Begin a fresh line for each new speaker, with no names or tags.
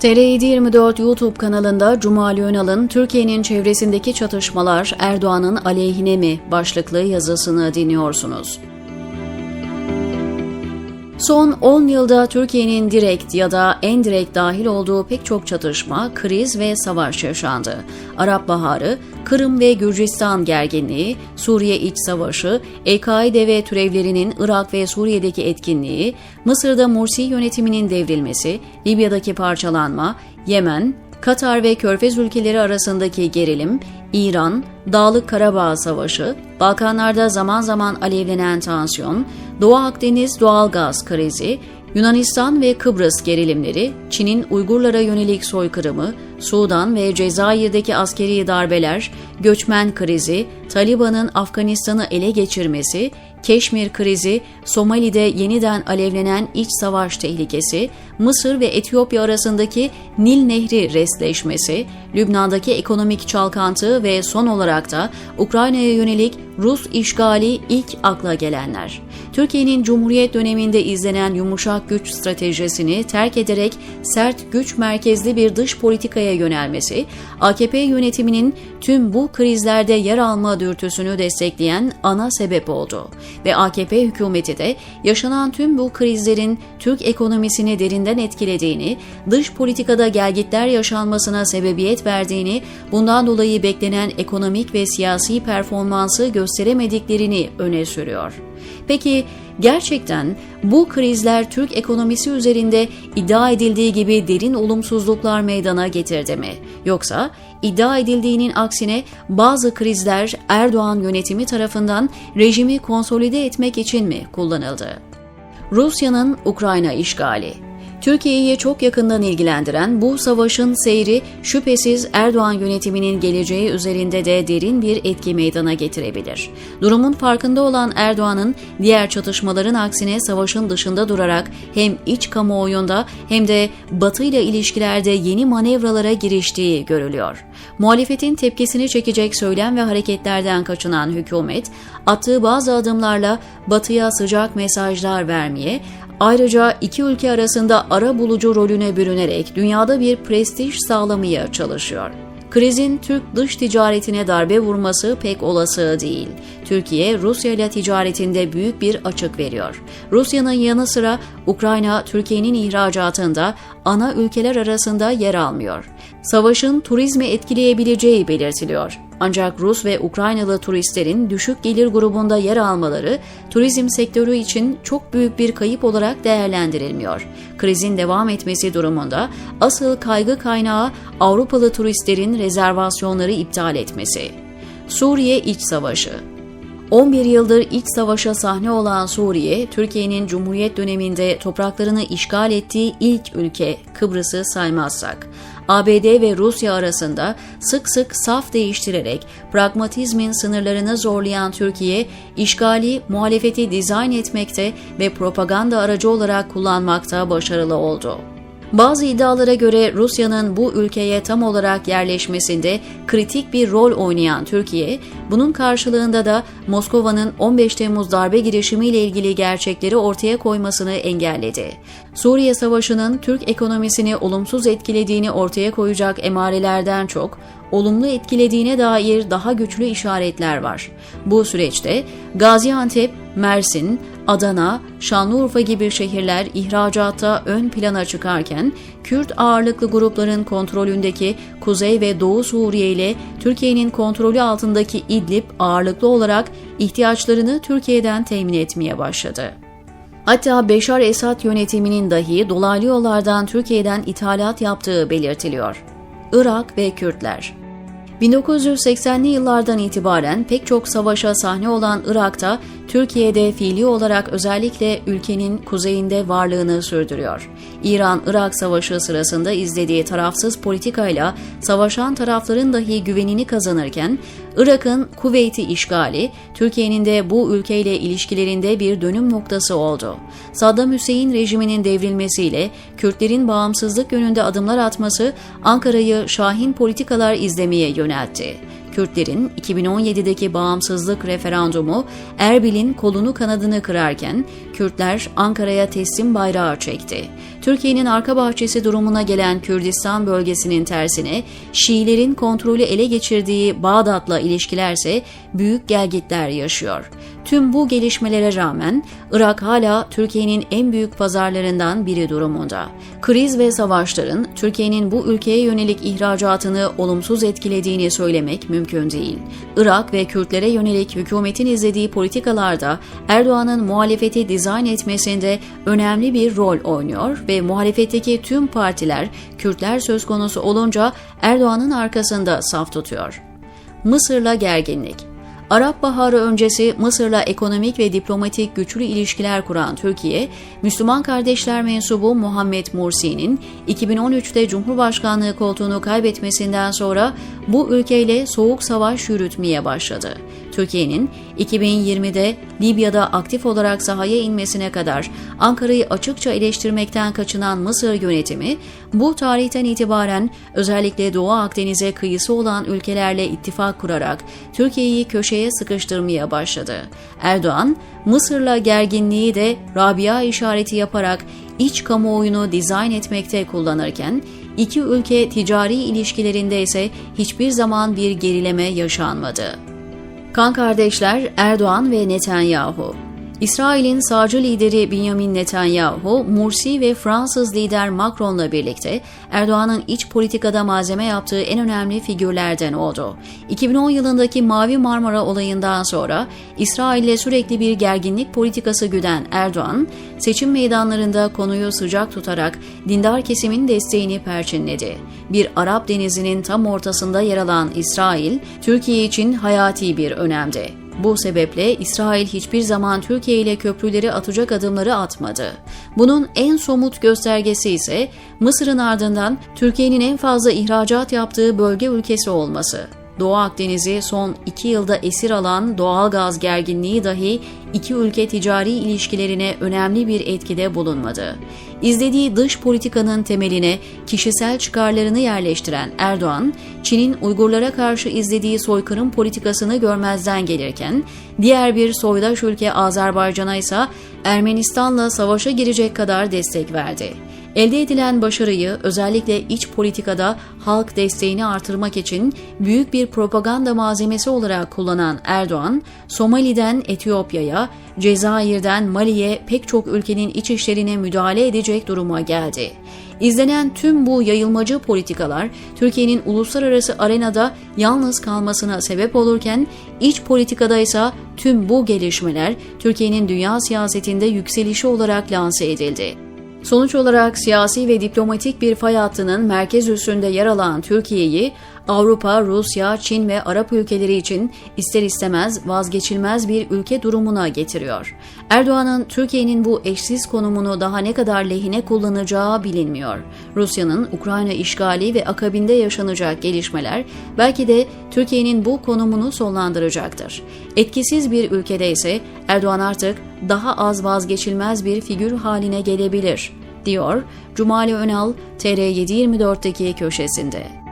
TR724 YouTube kanalında Cumali Önal'ın Türkiye'nin çevresindeki çatışmalar Erdoğan'ın aleyhine mi başlıklı yazısını dinliyorsunuz. Son 10 yılda Türkiye'nin direkt ya da en direkt dahil olduğu pek çok çatışma, kriz ve savaş yaşandı. Arap Baharı, Kırım ve Gürcistan gerginliği, Suriye iç savaşı, EKİD ve türevlerinin Irak ve Suriye'deki etkinliği, Mısır'da Mursi yönetiminin devrilmesi, Libya'daki parçalanma, Yemen, Katar ve Körfez ülkeleri arasındaki gerilim, İran, Dağlık Karabağ Savaşı, Balkanlarda zaman zaman alevlenen tansiyon, Doğu Akdeniz doğal gaz krizi, Yunanistan ve Kıbrıs gerilimleri, Çin'in Uygurlara yönelik soykırımı, Sudan ve Cezayir'deki askeri darbeler, göçmen krizi, Taliban'ın Afganistan'ı ele geçirmesi, Keşmir krizi, Somali'de yeniden alevlenen iç savaş tehlikesi, Mısır ve Etiyopya arasındaki Nil Nehri resleşmesi, Lübnan'daki ekonomik çalkantı ve son olarak da Ukrayna'ya yönelik Rus işgali ilk akla gelenler. Türkiye'nin Cumhuriyet döneminde izlenen yumuşak güç stratejisini terk ederek sert güç merkezli bir dış politikaya yönelmesi, AKP yönetiminin tüm bu krizlerde yer alma dürtüsünü destekleyen ana sebep oldu. Ve AKP hükümeti de yaşanan tüm bu krizlerin Türk ekonomisini derinden etkilediğini, dış politikada gelgitler yaşanmasına sebebiyet verdiğini, bundan dolayı beklenen ekonomik ve siyasi performansı gösteremediklerini öne sürüyor. Peki gerçekten bu krizler Türk ekonomisi üzerinde iddia edildiği gibi derin olumsuzluklar meydana getirdi mi? Yoksa iddia edildiğinin aksine bazı krizler Erdoğan yönetimi tarafından rejimi konsolide etmek için mi kullanıldı? Rusya'nın Ukrayna işgali Türkiye'yi çok yakından ilgilendiren bu savaşın seyri şüphesiz Erdoğan yönetiminin geleceği üzerinde de derin bir etki meydana getirebilir. Durumun farkında olan Erdoğan'ın diğer çatışmaların aksine savaşın dışında durarak hem iç kamuoyunda hem de Batı ile ilişkilerde yeni manevralara giriştiği görülüyor. Muhalefetin tepkisini çekecek söylem ve hareketlerden kaçınan hükümet, attığı bazı adımlarla Batı'ya sıcak mesajlar vermeye, Ayrıca iki ülke arasında ara bulucu rolüne bürünerek dünyada bir prestij sağlamaya çalışıyor. Krizin Türk dış ticaretine darbe vurması pek olası değil. Türkiye, Rusya ile ticaretinde büyük bir açık veriyor. Rusya'nın yanı sıra Ukrayna, Türkiye'nin ihracatında ana ülkeler arasında yer almıyor. Savaşın turizmi etkileyebileceği belirtiliyor. Ancak Rus ve Ukraynalı turistlerin düşük gelir grubunda yer almaları turizm sektörü için çok büyük bir kayıp olarak değerlendirilmiyor. Krizin devam etmesi durumunda asıl kaygı kaynağı Avrupalı turistlerin rezervasyonları iptal etmesi. Suriye İç Savaşı 11 yıldır iç savaşa sahne olan Suriye, Türkiye'nin Cumhuriyet döneminde topraklarını işgal ettiği ilk ülke Kıbrıs'ı saymazsak. ABD ve Rusya arasında sık sık saf değiştirerek pragmatizmin sınırlarını zorlayan Türkiye, işgali muhalefeti dizayn etmekte ve propaganda aracı olarak kullanmakta başarılı oldu. Bazı iddialara göre Rusya'nın bu ülkeye tam olarak yerleşmesinde kritik bir rol oynayan Türkiye, bunun karşılığında da Moskova'nın 15 Temmuz darbe girişimiyle ilgili gerçekleri ortaya koymasını engelledi. Suriye Savaşı'nın Türk ekonomisini olumsuz etkilediğini ortaya koyacak emarelerden çok, olumlu etkilediğine dair daha güçlü işaretler var. Bu süreçte Gaziantep, Mersin, Adana, Şanlıurfa gibi şehirler ihracatta ön plana çıkarken Kürt ağırlıklı grupların kontrolündeki Kuzey ve Doğu Suriye ile Türkiye'nin kontrolü altındaki İdlib ağırlıklı olarak ihtiyaçlarını Türkiye'den temin etmeye başladı. Hatta Beşar Esad yönetiminin dahi dolaylı yollardan Türkiye'den ithalat yaptığı belirtiliyor. Irak ve Kürtler 1980'li yıllardan itibaren pek çok savaşa sahne olan Irak'ta Türkiye'de fiili olarak özellikle ülkenin kuzeyinde varlığını sürdürüyor. İran-Irak Savaşı sırasında izlediği tarafsız politikayla savaşan tarafların dahi güvenini kazanırken, Irak'ın Kuveyt'i işgali, Türkiye'nin de bu ülkeyle ilişkilerinde bir dönüm noktası oldu. Saddam Hüseyin rejiminin devrilmesiyle Kürtlerin bağımsızlık yönünde adımlar atması Ankara'yı şahin politikalar izlemeye yöneltti. Kürtlerin 2017'deki bağımsızlık referandumu Erbil'in kolunu kanadını kırarken Kürtler Ankara'ya teslim bayrağı çekti. Türkiye'nin arka bahçesi durumuna gelen Kürdistan bölgesinin tersine Şiilerin kontrolü ele geçirdiği Bağdat'la ilişkilerse büyük gelgitler yaşıyor. Tüm bu gelişmelere rağmen Irak hala Türkiye'nin en büyük pazarlarından biri durumunda. Kriz ve savaşların Türkiye'nin bu ülkeye yönelik ihracatını olumsuz etkilediğini söylemek mümkün değil. Irak ve Kürtlere yönelik hükümetin izlediği politikalarda Erdoğan'ın muhalefeti dizayn etmesinde önemli bir rol oynuyor ve muhalefetteki tüm partiler Kürtler söz konusu olunca Erdoğan'ın arkasında saf tutuyor. Mısır'la gerginlik Arap Baharı öncesi Mısır'la ekonomik ve diplomatik güçlü ilişkiler kuran Türkiye, Müslüman kardeşler mensubu Muhammed Mursi'nin 2013'te Cumhurbaşkanlığı koltuğunu kaybetmesinden sonra bu ülkeyle soğuk savaş yürütmeye başladı. Türkiye'nin 2020'de Libya'da aktif olarak sahaya inmesine kadar Ankara'yı açıkça eleştirmekten kaçınan Mısır yönetimi bu tarihten itibaren özellikle Doğu Akdeniz'e kıyısı olan ülkelerle ittifak kurarak Türkiye'yi köşeye sıkıştırmaya başladı. Erdoğan, Mısır'la gerginliği de Rabia işareti yaparak iç kamuoyunu dizayn etmekte kullanırken, iki ülke ticari ilişkilerinde ise hiçbir zaman bir gerileme yaşanmadı. Kan kardeşler Erdoğan ve Netanyahu İsrail'in sağcı lideri Benjamin Netanyahu, Mursi ve Fransız lider Macron'la birlikte Erdoğan'ın iç politikada malzeme yaptığı en önemli figürlerden oldu. 2010 yılındaki Mavi Marmara olayından sonra İsrail'le sürekli bir gerginlik politikası güden Erdoğan, seçim meydanlarında konuyu sıcak tutarak dindar kesimin desteğini perçinledi. Bir Arap denizinin tam ortasında yer alan İsrail, Türkiye için hayati bir önemde. Bu sebeple İsrail hiçbir zaman Türkiye ile köprüleri atacak adımları atmadı. Bunun en somut göstergesi ise Mısır'ın ardından Türkiye'nin en fazla ihracat yaptığı bölge ülkesi olması. Doğu Akdeniz'i son iki yılda esir alan doğal gaz gerginliği dahi iki ülke ticari ilişkilerine önemli bir etkide bulunmadı. İzlediği dış politikanın temeline kişisel çıkarlarını yerleştiren Erdoğan, Çin'in Uygurlara karşı izlediği soykırım politikasını görmezden gelirken, diğer bir soydaş ülke Azerbaycan'a ise Ermenistan'la savaşa girecek kadar destek verdi. Elde edilen başarıyı özellikle iç politikada halk desteğini artırmak için büyük bir propaganda malzemesi olarak kullanan Erdoğan, Somali'den Etiyopya'ya, Cezayir'den Mali'ye pek çok ülkenin iç işlerine müdahale edecek duruma geldi. İzlenen tüm bu yayılmacı politikalar Türkiye'nin uluslararası arenada yalnız kalmasına sebep olurken iç politikada ise tüm bu gelişmeler Türkiye'nin dünya siyasetinde yükselişi olarak lanse edildi. Sonuç olarak siyasi ve diplomatik bir fay hattının merkez üstünde yer alan Türkiye'yi Avrupa, Rusya, Çin ve Arap ülkeleri için ister istemez vazgeçilmez bir ülke durumuna getiriyor. Erdoğan'ın Türkiye'nin bu eşsiz konumunu daha ne kadar lehine kullanacağı bilinmiyor. Rusya'nın Ukrayna işgali ve akabinde yaşanacak gelişmeler belki de Türkiye'nin bu konumunu sonlandıracaktır. Etkisiz bir ülkede ise Erdoğan artık daha az vazgeçilmez bir figür haline gelebilir, diyor Cumali Önal TR724'deki köşesinde.